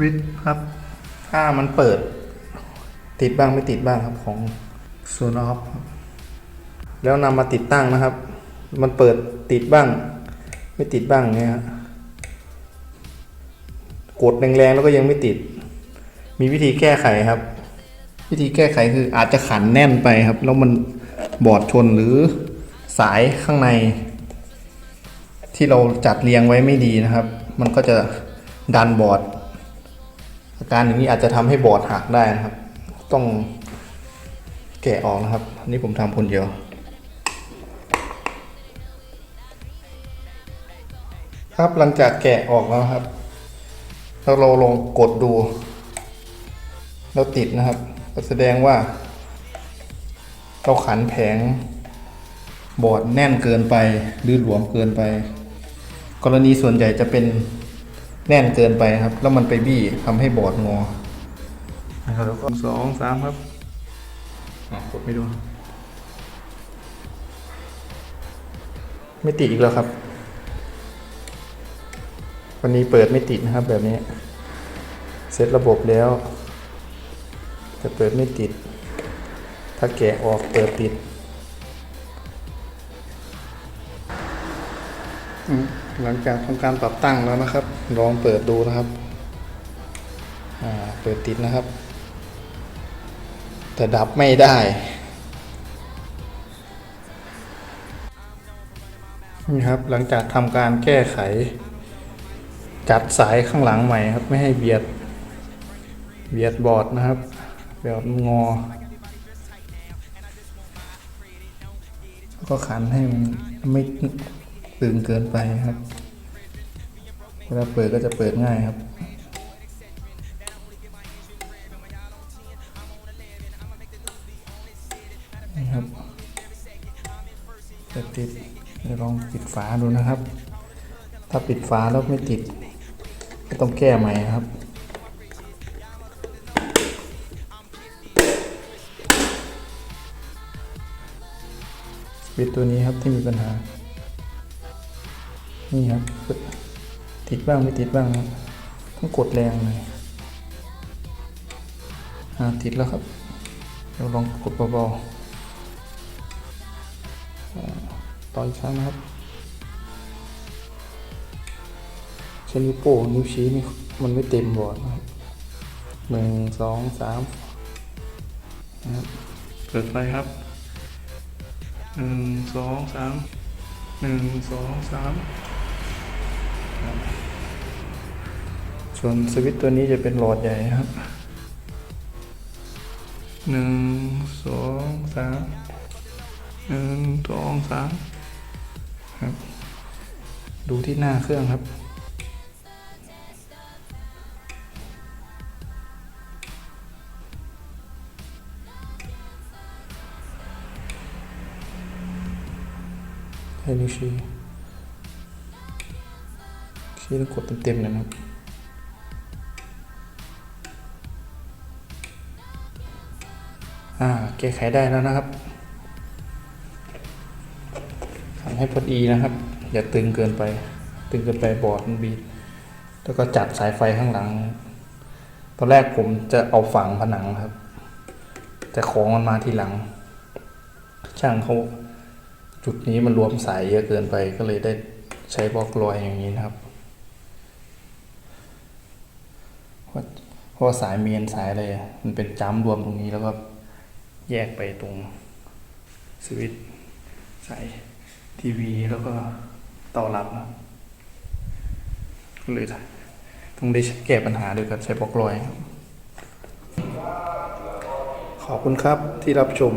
วิตครับ ถ้ามันเปิด ติดบ้างไม่ติดบ้างครับของโซนอฟครับแล้วนำมาติดตั้งนะครับ มันเปิดติดบ้าง ไม่ติดบ้างเงี้ยกดแรงๆแล้วก็ยังไม่ติด มีวิธีแก้ไขครับ วิธีแก้ไขคืออาจจะขันแน่นไปครับ แล้วมันบอดชนหรือสายข้างใน ที่เราจัดเรียงไว้ไม่ดีนะครับ มันก็จะดันบอด อาการอย่างนี้อาจจะทำให้บอร์ดหักได้นะครับ ต้องแกะออกนะครับอันนี้ผมทำคนเดียวครับหลังจากแกะออกแล้วครับแล้วเราลองกดดูเราติดนะครับ ก็แสดงว่า เราขันแผงบอร์ดแน่นเกินไป หรือหลวมเกินไป กรณีส่วนใหญ่จะเป็น แน่นเกินไปครับ แล้วมันไปบี้ทำให้บอร์ดงอนะครับแล้วก็สองสามครับอ๋อกดไม่ดู ไม่ติดอีกแล้วครับ วันนี้เปิดไม่ติดนะครับแบบนี้ เซตระบบแล้ว จะเปิดไม่ติด ถ้าแกะออกเปิดติด หลังจากทำการปรับตั้งแล้วนะครับ ลองเปิดดูนะครับเปิดติดนะครับ แต่ดับไม่ได้นี่ครับหลังจากทำการแก้ไข จัดสายข้างหลังใหม่ครับ ไม่ให้เบียดเบียดบอร์ดนะครับแบบงอแล้วก็ขันให้มันไม่ ตึงเกินไปครับ เวลาเปิดก็จะเปิดง่ายครับ นี่ครับจะติดเดี๋ยวลองปิดฝาดูนะครับ ถ้าปิดฝาแล้วไม่ติด ก็ต้องแก้ใหม่ครับสวิตช์ตัวนี้ครับที่มีปัญหา นี่ครับ ติดบ้างไม่ติดบ้างต้องกดแรงหน่อยอ่าติดแล้วครับเดี๋ยวลองกดเบาๆต่ออีกครั้งนะครับใช้นิ้วโป้นิ้วชี้นี่มันไม่เต็มบอร์ดนะครับหนึ่งสองสามนะครับเปิดไฟครับหนึ่งสองสามหนึ่งสองสาม ส่วนสวิตตัวนี้จะเป็นหลอดใหญ่ครับหนึ่งสองสามหนึ่งสองสามครับ ดูที่หน้าเครื่องครับให้นิ้วชี้ชี้แล้วกดเต็มๆเลยนะครับอ่าแก้ไขได้แล้วนะครับทำให้พอดีนะครับ อย่าตึงเกินไป ตึงเกินไปบอร์ดมันบีบแล้วก็จัดสายไฟข้างหลัง ตอนแรกผมจะเอาฝังผนังครับ แต่ของมันมาทีหลัง ช่างเขาจุดนี้มันรวมสายเยอะเกินไปก็เลยได้ใช้บล็อกลอยอย่างนี้นะครับ เพราะว่าสายเมนสายอะไรมันเป็นจัมป์รวมตรงนี้แล้วก็แยกไปตรงสวิตช์สายทีวีแล้วก็ต่อรับนะครับก็เลยต้องได้แก้ปัญหาโดยการใช้บล็อกลอย ขอบคุณครับที่รับชม